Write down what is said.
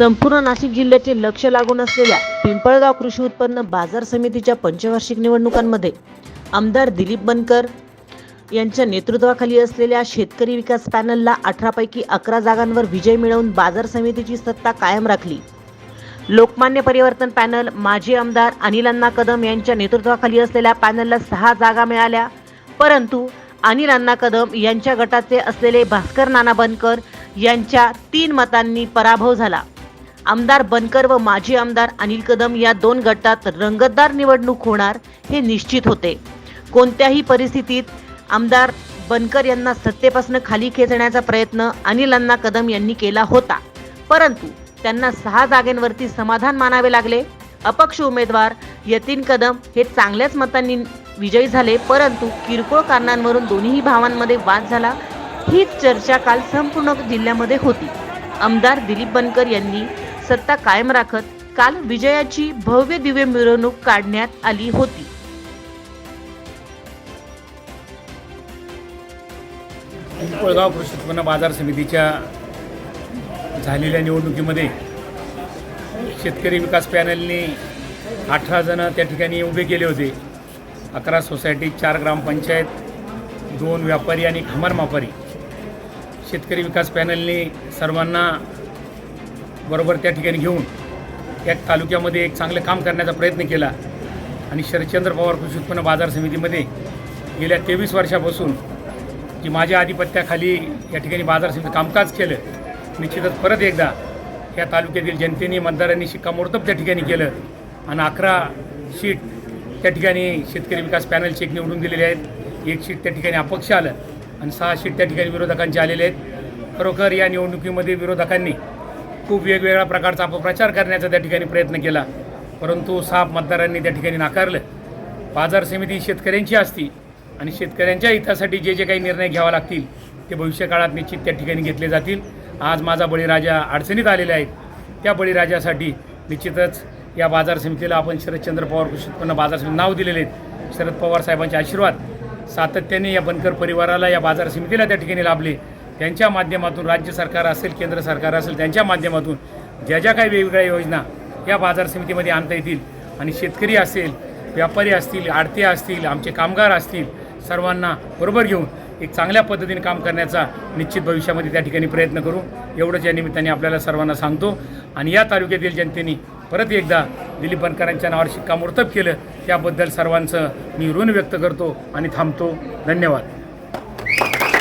संपूर्ण नाशिक जिल्ह्याचे लक्ष लागून असलेल्या पिंपळगाव कृषी उत्पन्न बाजार समितीच्या पंचवार्षिक निवडणुकांमध्ये आमदार दिलीप बनकर यांच्या नेतृत्वाखाली असलेल्या शेतकरी विकास पॅनलला अठरापैकी अकरा जागांवर विजय मिळवून बाजार समितीची सत्ता कायम राखली. लोकमान्य परिवर्तन पॅनल माजी आमदार अनिल अण्णा कदम यांच्या नेतृत्वाखाली असलेल्या पॅनलला सहा जागा मिळाल्या. परंतु अनिल अण्णा कदम यांच्या गटाचे असलेले भास्कर नाना बनकर यांच्या तीन मतांनी पराभव झाला. आमदार बनकर व माजी आमदार अनिल कदम या दोन गटात रंगतदार निवडणूक होणार हे निश्चित होते. कोणत्याही परिस्थितीत आमदार बनकर यांना सत्तेपासून खाली खेचण्याचा प्रयत्न अनिल कदम यांनी केला होता. परंतु त्यांना सहा जागेंवरती समाधान मानावे लागले. अपक्ष उमेदवार यतीन कदम हे चांगल्याच मतांनी विजयी झाले परंतु किरकोळ कारणांवरून दोन्ही भावांमध्ये वाद झाला. हीच चर्चा काल संपूर्ण जिल्ह्यामध्ये होती. आमदार दिलीप बनकर यांनी सत्ता कायम राखत काल विजयाची भव्य दिव्य मिरवणूक काढण्यात आली होती. पिंपळगाव कृषी उत्पन्न बाजार समितीच्या झालेल्या निवडणुकीमध्ये शेतकरी विकास पॅनलने अठरा जणं त्या ठिकाणी उभे केले होते. अकरा सोसायटी चार ग्रामपंचायत दोन व्यापारी आणि खमर मापारी शेतकरी विकास पॅनलने सर्वांना बरोबर त्या ठिकाणी घेऊन त्या तालुक्यामध्ये एक चांगलं काम करण्याचा प्रयत्न केला. आणि शरदचंद्र पवार कृषी उत्पन्न बाजार समितीमध्ये गेल्या तेवीस वर्षापासून जी माझ्या आधिपत्याखाली या ठिकाणी बाजार समिती कामकाज केलं निश्चितच परत एकदा या तालुक्यातील जनतेने मतदारांनी शिक्कामोर्तब त्या ठिकाणी केलं आणि अकरा सीट त्या ठिकाणी शेतकरी विकास पॅनलचे एक निवडून दिलेले आहेत. एक सीट त्या ठिकाणी अपक्ष आलं आणि सहा सीट त्या ठिकाणी विरोधकांचे आलेले आहेत. खरोखर या निवडणुकीमध्ये विरोधकांनी खूप वेगवेगळ्या प्रकारचा अपप्रचार करण्याचा त्या ठिकाणी प्रयत्न केला. परंतु साफ मतदारांनी त्या ठिकाणी नाकारलं. बाजार समिती शेतकऱ्यांची असती आणि शेतकऱ्यांच्या हितासाठी जे जे काही निर्णय घ्यावा लागतील ते भविष्यकाळात निश्चित त्या ठिकाणी घेतले जातील. आज माझा बळीराजा अडचणीत आलेला आहे त्या बळीराजासाठी निश्चितच या बाजार समितीला आपण शरदचंद्र पवार कृषी उत्पन्न बाजार समिती नाव दिलेले आहेत. शरद पवार साहेबांचे आशीर्वाद सातत्याने या बनकर परिवाराला या बाजार समितीला त्या ठिकाणी लाभले. त्यांच्या माध्यमातून राज्य सरकार असेल केंद्र सरकार असेल त्यांच्या माध्यमातून ज्या ज्या काही वेगवेगळ्या योजना या बाजार समितीमध्ये आणता येतील. आणि शेतकरी असेल व्यापारी असतील आडते असतील आमचे कामगार असतील सर्वांना बरोबर घेऊन एक चांगल्या पद्धतीने काम करण्याचा निश्चित भविष्यामध्ये त्या ठिकाणी प्रयत्न करू. एवढंच या निमित्ताने आपल्याला सर्वांना सांगतो. आणि या तालुक्यातील जनतेने परत एकदा दिलीप बनकरांच्या नावावर शिक्कामोर्तब केलं. त्याबद्दल सर्वांचं मी ऋण व्यक्त करतो आणि थांबतो. धन्यवाद.